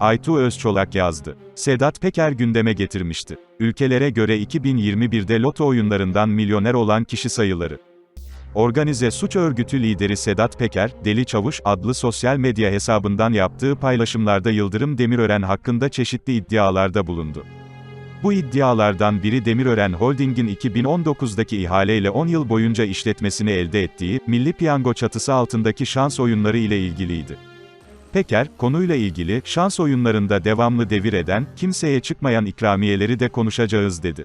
Aytu Özçolak yazdı. Sedat Peker gündeme getirmişti. Ülkelere göre 2021'de loto oyunlarından milyoner olan kişi sayıları. Organize suç örgütü lideri Sedat Peker, Deli Çavuş adlı sosyal medya hesabından yaptığı paylaşımlarda Yıldırım Demirören hakkında çeşitli iddialarda bulundu. Bu iddialardan biri Demirören Holding'in 2019'daki ihaleyle 10 yıl boyunca işletmesini elde ettiği, Milli Piyango çatısı altındaki şans oyunları ile ilgiliydi. Peker, konuyla ilgili, şans oyunlarında devamlı devir eden, kimseye çıkmayan ikramiyeleri de konuşacağız dedi.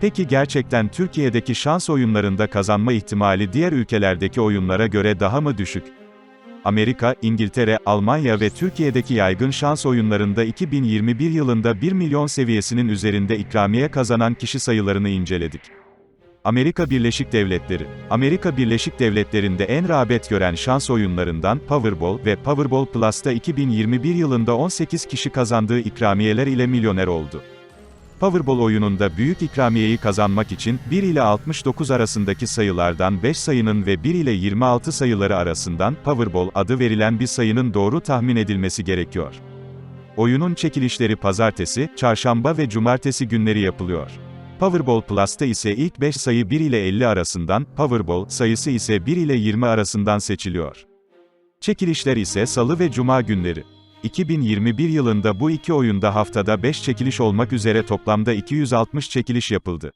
Peki gerçekten Türkiye'deki şans oyunlarında kazanma ihtimali diğer ülkelerdeki oyunlara göre daha mı düşük? Amerika, İngiltere, Almanya ve Türkiye'deki yaygın şans oyunlarında 2021 yılında 1 milyon seviyesinin üzerinde ikramiye kazanan kişi sayılarını inceledik. Amerika Birleşik Devletleri Amerika Birleşik Devletleri'nde en rağbet gören şans oyunlarından Powerball ve Powerball Plus'ta 2021 yılında 18 kişi kazandığı ikramiyeler ile milyoner oldu. Powerball oyununda büyük ikramiyeyi kazanmak için 1 ile 69 arasındaki sayılardan 5 sayının ve 1 ile 26 sayıları arasından Powerball adı verilen bir sayının doğru tahmin edilmesi gerekiyor. Oyunun çekilişleri pazartesi, çarşamba ve cumartesi günleri yapılıyor. Powerball Plus'ta ise ilk 5 sayı 1 ile 50 arasından, Powerball sayısı ise 1 ile 20 arasından seçiliyor. Çekilişler ise salı ve cuma günleri. 2021 yılında bu iki oyunda haftada 5 çekiliş olmak üzere toplamda 260 çekiliş yapıldı.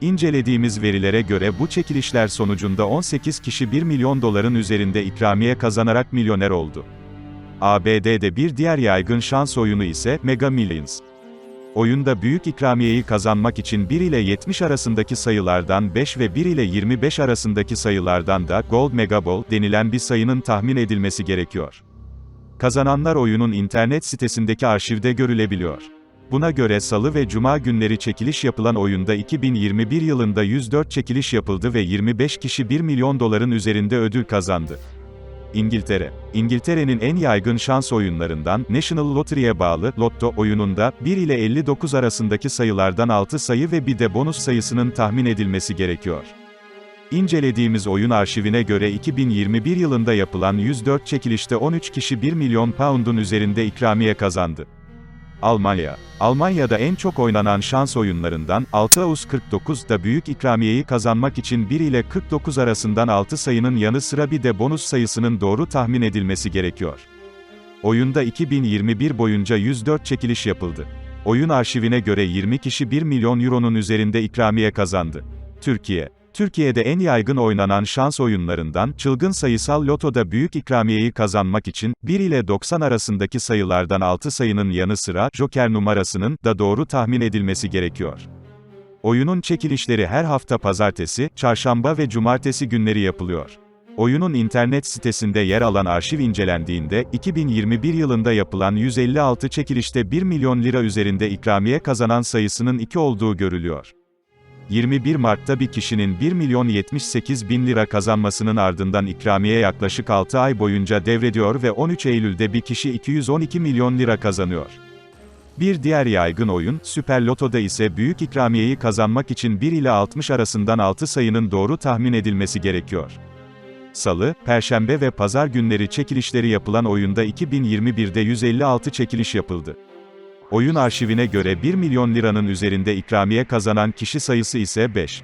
İncelediğimiz verilere göre bu çekilişler sonucunda 18 kişi 1 milyon doların üzerinde ikramiye kazanarak milyoner oldu. ABD'de bir diğer yaygın şans oyunu ise Mega Millions. Oyunda büyük ikramiyeyi kazanmak için 1 ile 70 arasındaki sayılardan 5 ve 1 ile 25 arasındaki sayılardan da Gold Mega Ball denilen bir sayının tahmin edilmesi gerekiyor. Kazananlar oyunun internet sitesindeki arşivde görülebiliyor. Buna göre salı ve cuma günleri çekiliş yapılan oyunda 2021 yılında 104 çekiliş yapıldı ve 25 kişi 1 milyon doların üzerinde ödül kazandı. İngiltere. İngiltere'nin en yaygın şans oyunlarından National Lottery'e bağlı Lotto oyununda 1 ile 59 arasındaki sayılardan 6 sayı ve bir de bonus sayısının tahmin edilmesi gerekiyor. İncelediğimiz oyun arşivine göre 2021 yılında yapılan 104 çekilişte 13 kişi 1 milyon pound'un üzerinde ikramiye kazandı. Almanya. Almanya'da en çok oynanan şans oyunlarından 6 Ağustos 49'da büyük ikramiyeyi kazanmak için 1 ile 49 arasından 6 sayının yanı sıra bir de bonus sayısının doğru tahmin edilmesi gerekiyor. Oyunda 2021 boyunca 104 çekiliş yapıldı. Oyun arşivine göre 20 kişi 1 milyon euronun üzerinde ikramiye kazandı. Türkiye Türkiye'de en yaygın oynanan şans oyunlarından, çılgın sayısal lotoda büyük ikramiyeyi kazanmak için, 1 ile 90 arasındaki sayılardan 6 sayının yanı sıra, joker numarasının, da doğru tahmin edilmesi gerekiyor. Oyunun çekilişleri her hafta pazartesi, çarşamba ve cumartesi günleri yapılıyor. Oyunun internet sitesinde yer alan arşiv incelendiğinde, 2021 yılında yapılan 156 çekilişte 1 milyon lira üzerinde ikramiye kazanan sayısının 2 olduğu görülüyor. 21 Mart'ta bir kişinin 1 milyon 78 bin lira kazanmasının ardından ikramiye yaklaşık 6 ay boyunca devrediyor ve 13 Eylül'de bir kişi 212 milyon lira kazanıyor. Bir diğer yaygın oyun, Süper Loto'da ise büyük ikramiyeyi kazanmak için 1 ile 60 arasından 6 sayının doğru tahmin edilmesi gerekiyor. Salı, Perşembe ve Pazar günleri çekilişleri yapılan oyunda 2021'de 156 çekiliş yapıldı. Oyun arşivine göre 1 milyon liranın üzerinde ikramiye kazanan kişi sayısı ise 5.